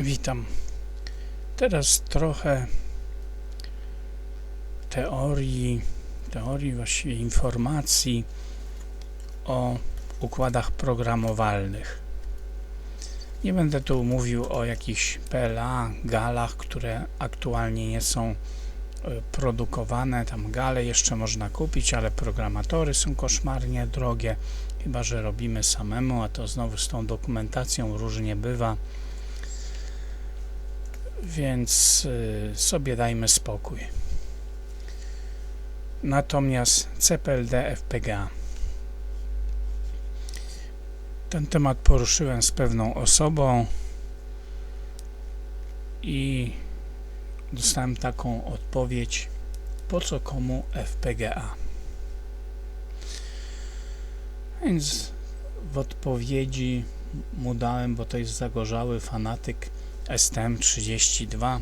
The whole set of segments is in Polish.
Witam. Teraz trochę teorii, teorii właściwie informacji o układach programowalnych. Nie będę tu mówił o jakichś PLA, galach, które aktualnie nie są e, produkowane. Tam gale jeszcze można kupić, ale programatory są koszmarnie drogie, chyba że robimy samemu, a to znowu z tą dokumentacją różnie bywa więc y, sobie dajmy spokój. Natomiast CPLD FPGA. Ten temat poruszyłem z pewną osobą i dostałem taką odpowiedź, po co komu FPGA. Więc w odpowiedzi mu dałem, bo to jest zagorzały fanatyk STM32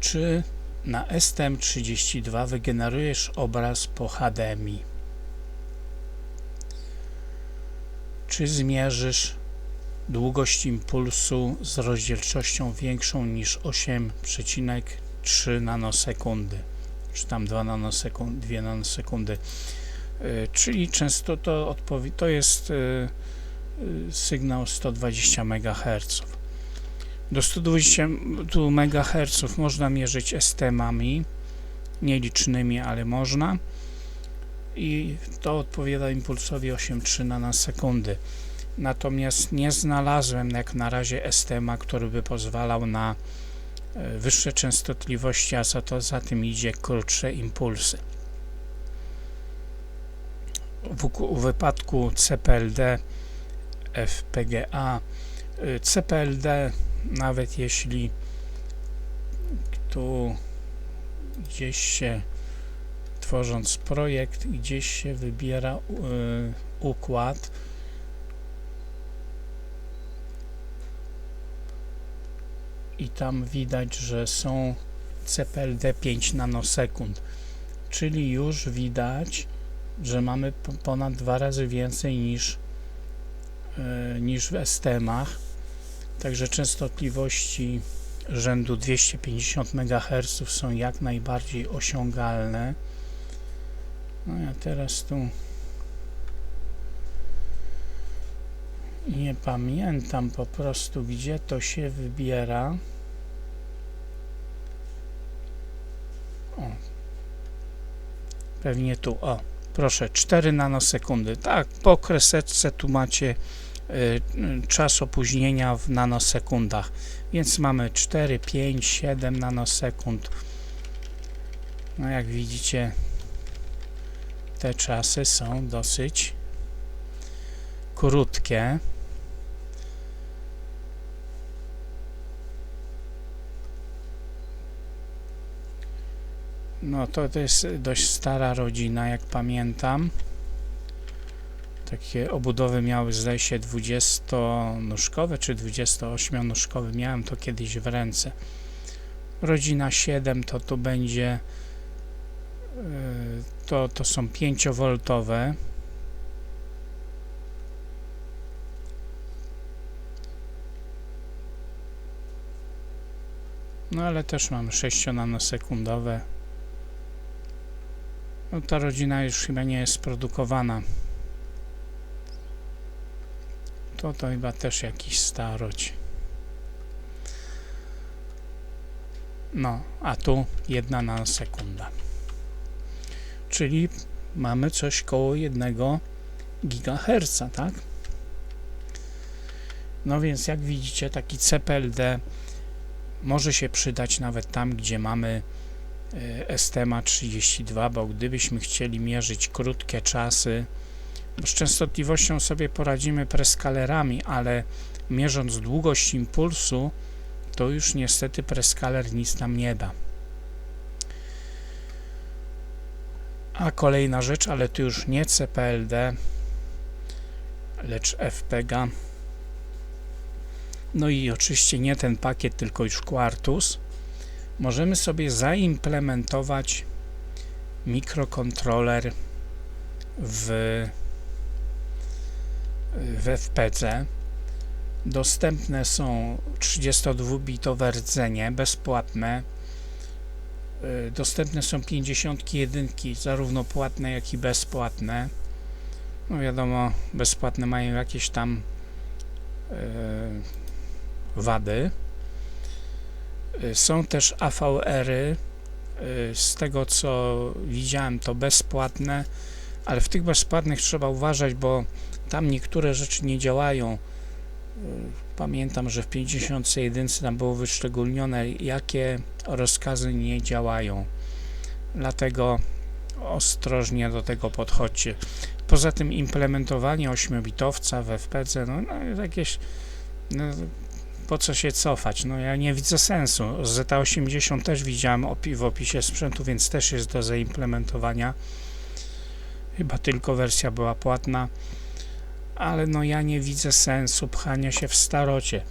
czy na STM32 wygenerujesz obraz po HDMI czy zmierzysz długość impulsu z rozdzielczością większą niż 8,3 nanosekundy? Czy tam 2 nanosekundy, 2 nanosekundy? Yy, czyli często to, to jest yy, yy, sygnał 120 MHz do 120 MHz można mierzyć STM-ami, nielicznymi, ale można. I to odpowiada impulsowi 8,3 nanosekundy. Natomiast nie znalazłem jak na razie STM-a, który by pozwalał na e, wyższe częstotliwości, a co to za tym idzie krótsze impulsy. W, wypadku CPLD FPGA e, CPLD nawet jeśli tu gdzieś się tworząc projekt gdzieś się wybiera y, układ i tam widać, że są CPLD 5 nanosekund. Czyli już widać, że mamy ponad dwa razy więcej niż, y, niż w STM-ach Także częstotliwości rzędu 250 MHz są jak najbardziej osiągalne. No ja teraz tu nie pamiętam po prostu gdzie to się wybiera. O. Pewnie tu, o, proszę, 4 nanosekundy. Tak, po kreseczce tu macie czas opóźnienia w nanosekundach. Więc mamy 4, 5, 7 nanosekund. No jak widzicie te czasy są dosyć krótkie. No to, to jest dość stara rodzina jak pamiętam takie obudowy miały zdaje się 20-nóżkowe czy 28-nóżkowe miałem to kiedyś w ręce. Rodzina 7 to tu będzie e, to, to są 5V no ale też mam 6 nanosekundowe no ta rodzina już chyba nie jest produkowana to to chyba też jakiś starość. No, a tu jedna na sekunda. Czyli mamy coś koło jednego GHz, tak? No więc jak widzicie taki CPLD może się przydać nawet tam, gdzie mamy e, STMA 32, bo gdybyśmy chcieli mierzyć krótkie czasy, z częstotliwością sobie poradzimy preskalerami, ale mierząc długość impulsu, to już niestety preskaler nic nam nie da. A kolejna rzecz, ale to już nie CPLD, lecz FPGA. No i oczywiście nie ten pakiet, tylko już Quartus. Możemy sobie zaimplementować mikrokontroler w w FPC Dostępne są 32-bitowe rdzenie bezpłatne. Y, Dostępne są 51, zarówno płatne, jak i bezpłatne. No wiadomo, bezpłatne mają jakieś tam y, wady. Y, Są też AVR-y. y, Z tego co widziałem, to bezpłatne, ale w tych bezpłatnych trzeba uważać, bo tam niektóre rzeczy nie działają. Y, Pamiętam, że w 51 tam było wyszczególnione, jakie rozkazy nie działają. Dlatego ostrożnie do tego podchodźcie. Poza tym implementowanie 8-bitowca w FPC, no, no jakieś no, po co się cofać? No ja nie widzę sensu. Z80 też widziałem w opisie sprzętu, więc też jest do zaimplementowania. Chyba tylko wersja była płatna, ale no ja nie widzę sensu pchania się w starocie.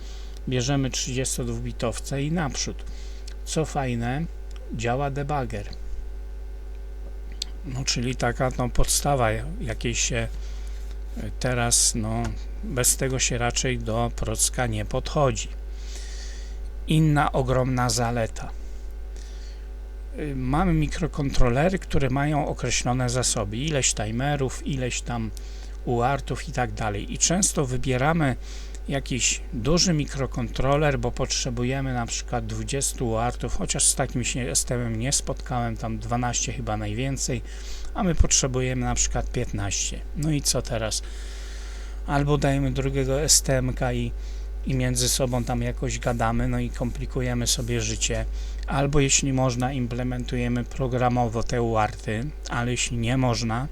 Bierzemy 32-bitowce i naprzód. Co fajne, działa debugger. No, czyli taka no, podstawa jakiejś się y, teraz, no, bez tego się raczej do procka nie podchodzi. Inna ogromna zaleta. Y, Mamy mikrokontrolery, które mają określone zasoby, ileś timerów, ileś tam uartów i tak dalej. I często wybieramy jakiś duży mikrokontroler, bo potrzebujemy na przykład 20 uartów, chociaż z takim się systemem nie spotkałem, tam 12 chyba najwięcej, a my potrzebujemy na przykład 15. No i co teraz? Albo dajemy drugiego STMK i, i między sobą tam jakoś gadamy, no i komplikujemy sobie życie. Albo jeśli można, implementujemy programowo te uarty, ale jeśli nie można,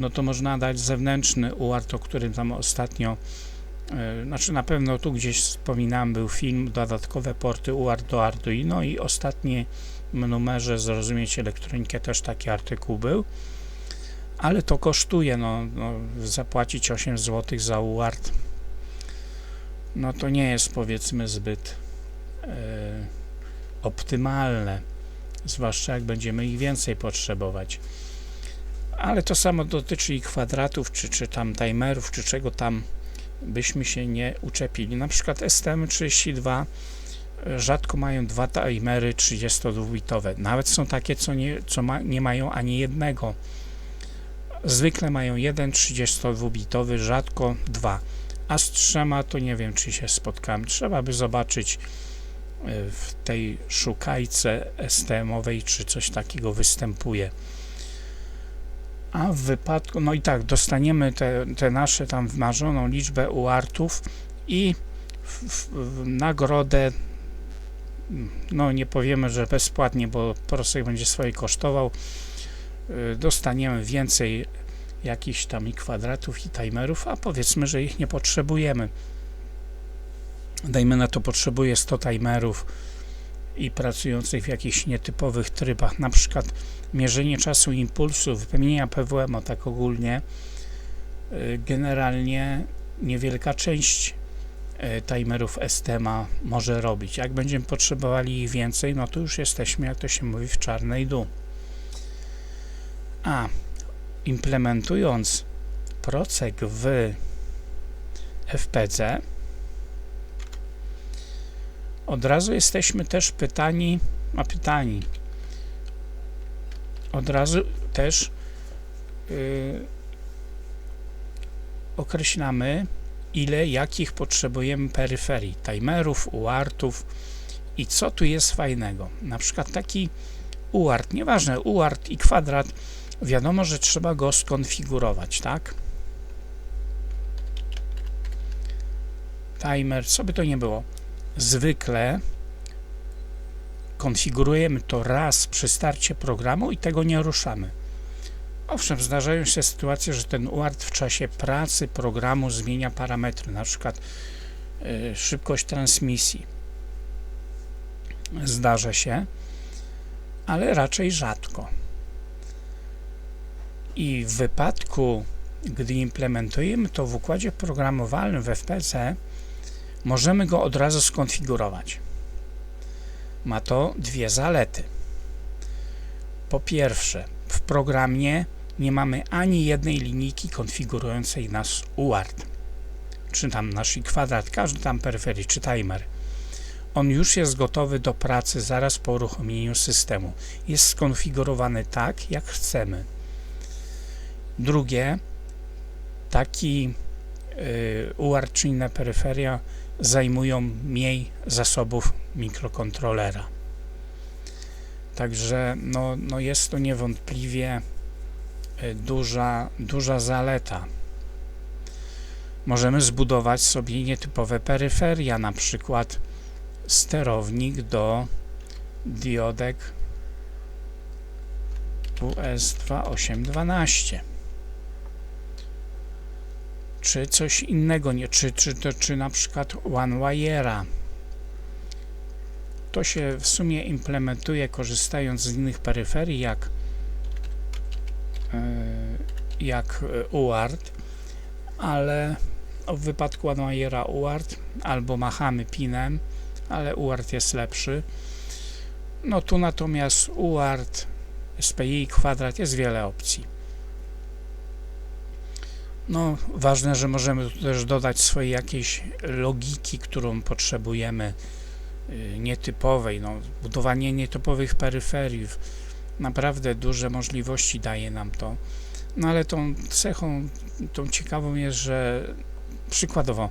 no to można dać zewnętrzny uart, o którym tam ostatnio e, znaczy na pewno tu gdzieś wspominałem, był film, dodatkowe porty UART do Arduino i ostatni numerze Zrozumieć Elektronikę też taki artykuł był, ale to kosztuje, no, no zapłacić 8 zł za UART, no to nie jest powiedzmy zbyt e, optymalne, zwłaszcza jak będziemy ich więcej potrzebować. Ale to samo dotyczy i kwadratów, czy, czy tam timerów, czy czego tam byśmy się nie uczepili. Na przykład STM32 rzadko mają dwa timery 32-bitowe. Nawet są takie, co, nie, co ma, nie mają ani jednego. Zwykle mają jeden 32-bitowy, rzadko dwa. A z trzema to nie wiem, czy się spotkałem. Trzeba by zobaczyć e, w tej szukajce STM-owej, czy coś takiego występuje. A w wypadku, no i tak, dostaniemy te, te nasze tam wymarzoną liczbę uartów i w, w, w nagrodę, no nie powiemy, że bezpłatnie, bo prosek będzie swoje kosztował, y, dostaniemy więcej jakichś tam i kwadratów i timerów, a powiedzmy, że ich nie potrzebujemy. Dajmy na to, potrzebuję 100 timerów i pracujących w jakichś nietypowych trybach, na przykład mierzenie czasu impulsu, wypełnienia PWM, o tak ogólnie, y, generalnie niewielka część y, timerów STMA może robić. Jak będziemy potrzebowali ich więcej, no to już jesteśmy, jak to się mówi, w czarnej dół. A implementując procek w FPC, od razu jesteśmy też pytani, a pytani, od razu też yy, określamy, ile jakich potrzebujemy peryferii, timerów, uartów i co tu jest fajnego. Na przykład taki uart, nieważne, uart i kwadrat, wiadomo, że trzeba go skonfigurować, tak? Timer, co by to nie było. Zwykle konfigurujemy to raz przy starcie programu i tego nie ruszamy. Owszem, zdarzają się sytuacje, że ten UART w czasie pracy programu zmienia parametry, na przykład y, szybkość transmisji. Zdarza się, ale raczej rzadko. I w wypadku, gdy implementujemy to w układzie programowalnym w FPC, możemy go od razu skonfigurować ma to dwie zalety. Po pierwsze, w programie nie mamy ani jednej linijki konfigurującej nas UART. czy tam nasz kwadrat, każdy tam peryferii, czy timer. On już jest gotowy do pracy zaraz po uruchomieniu systemu. Jest skonfigurowany tak, jak chcemy. Drugie, taki y, UART czy inne peryferia zajmują mniej zasobów mikrokontrolera. Także no, no jest to niewątpliwie y, duża, duża zaleta. Możemy zbudować sobie nietypowe peryferia, na przykład sterownik do diodek US2812 czy coś innego, nie, czy, czy, to, czy na przykład OneWire'a. To się w sumie implementuje korzystając z innych peryferii jak, yy, jak UART, ale w wypadku OneWire'a UART albo machamy pinem, ale UART jest lepszy. No tu natomiast UART, SPI, kwadrat, jest wiele opcji. No, ważne, że możemy tu też dodać swojej jakiejś logiki, którą potrzebujemy, yy, nietypowej. No, budowanie nietypowych peryferii, naprawdę duże możliwości daje nam to. No ale tą cechą, tą ciekawą jest, że przykładowo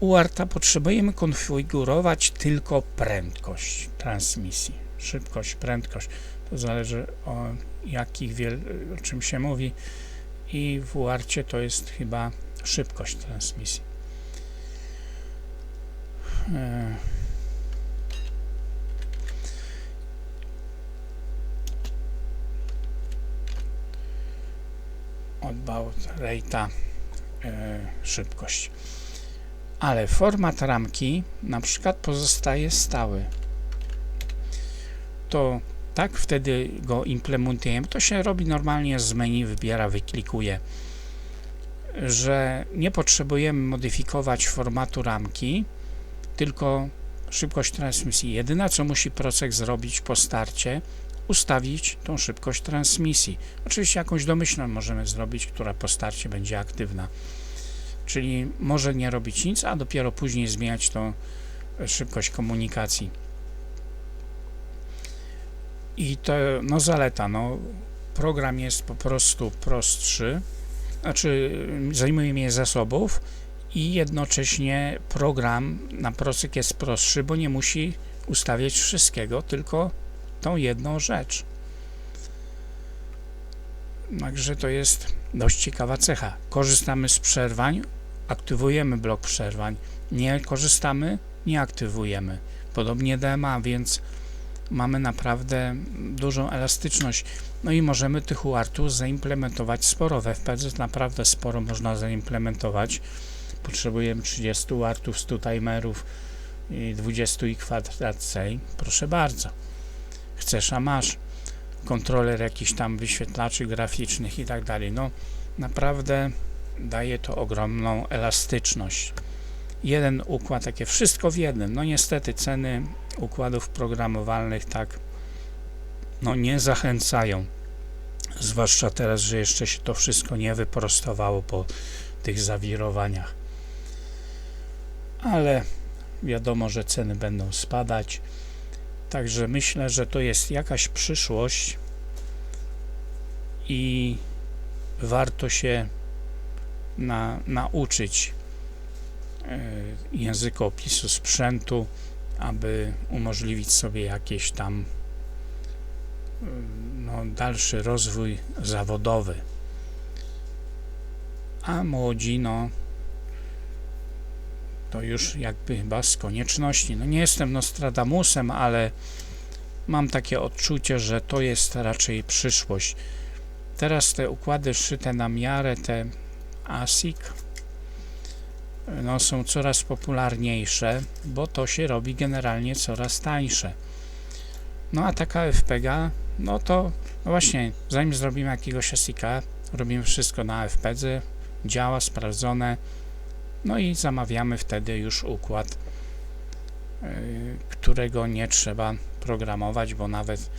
UARTA potrzebujemy konfigurować tylko prędkość transmisji, szybkość, prędkość. To zależy o jakich wiel, o czym się mówi i w UARcie to jest chyba szybkość transmisji. E, Od baud rate'a e, szybkość. Ale format ramki na przykład pozostaje stały. To tak wtedy go implementujemy. To się robi normalnie z menu, wybiera, wyklikuje, że nie potrzebujemy modyfikować formatu ramki, tylko szybkość transmisji. Jedyne, co musi procek zrobić po starcie, ustawić tą szybkość transmisji. Oczywiście jakąś domyślną możemy zrobić, która po starcie będzie aktywna. Czyli może nie robić nic, a dopiero później zmieniać tą szybkość komunikacji. I to no zaleta, no program jest po prostu prostszy, znaczy zajmuje mniej zasobów i jednocześnie program na procek jest prostszy, bo nie musi ustawiać wszystkiego, tylko tą jedną rzecz. Także to jest dość ciekawa cecha. Korzystamy z przerwań, aktywujemy blok przerwań. Nie korzystamy, nie aktywujemy. Podobnie DMA, więc mamy naprawdę dużą elastyczność. No i możemy tych UARTów zaimplementować sporo. W FPC naprawdę sporo można zaimplementować. Potrzebujemy 30 UARTów, 100 timerów i 20 i kwadrat C. Proszę bardzo. Chcesz, a masz. Kontroler jakiś tam wyświetlaczy graficznych i tak dalej. No naprawdę daje to ogromną elastyczność. Jeden układ, takie wszystko w jednym. No niestety ceny układów programowalnych tak no nie zachęcają. Zwłaszcza teraz, że jeszcze się to wszystko nie wyprostowało po tych zawirowaniach. Ale wiadomo, że ceny będą spadać. Także myślę, że to jest jakaś przyszłość i warto się na, nauczyć e, języka opisu sprzętu, aby umożliwić sobie jakieś tam e, no, dalszy rozwój zawodowy. A młodzi, no, to już jakby chyba z konieczności. No nie jestem Nostradamusem, ale mam takie odczucie, że to jest raczej przyszłość. Teraz te układy szyte na miarę, te ASIC no, są coraz popularniejsze, bo to się robi generalnie coraz tańsze. No a taka FPGA, no to no właśnie, zanim zrobimy jakiegoś ASIC, robimy wszystko na FPG, działa, sprawdzone, no i zamawiamy wtedy już układ, yy, którego nie trzeba programować, bo nawet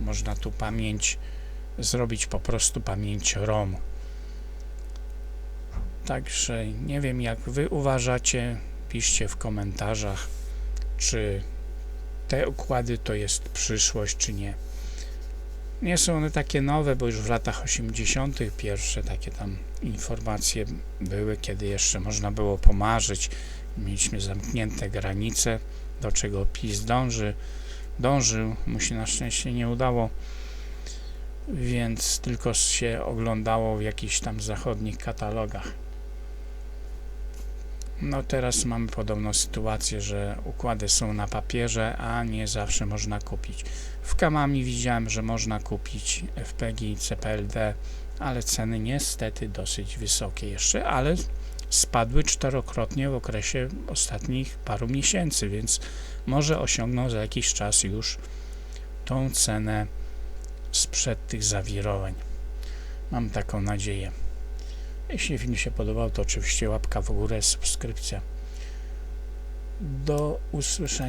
można tu pamięć zrobić po prostu pamięć ROM Także nie wiem jak wy uważacie, piszcie w komentarzach, czy te układy to jest przyszłość, czy nie. Nie są one takie nowe, bo już w latach 80. pierwsze takie tam informacje były, kiedy jeszcze można było pomarzyć. Mieliśmy zamknięte granice, do czego PiS dąży, dążył, mu się na szczęście nie udało, więc tylko się oglądało w jakichś tam zachodnich katalogach. No teraz mamy podobną sytuację, że układy są na papierze, a nie zawsze można kupić. W Kamami widziałem, że można kupić FPG i CPLD, ale ceny niestety dosyć wysokie jeszcze, ale spadły czterokrotnie w okresie ostatnich paru miesięcy, więc może osiągną za jakiś czas już tą cenę sprzed tych zawirowań. Mam taką nadzieję. Jeśli film się podobał, to oczywiście łapka w górę, subskrypcja. Do usłyszenia.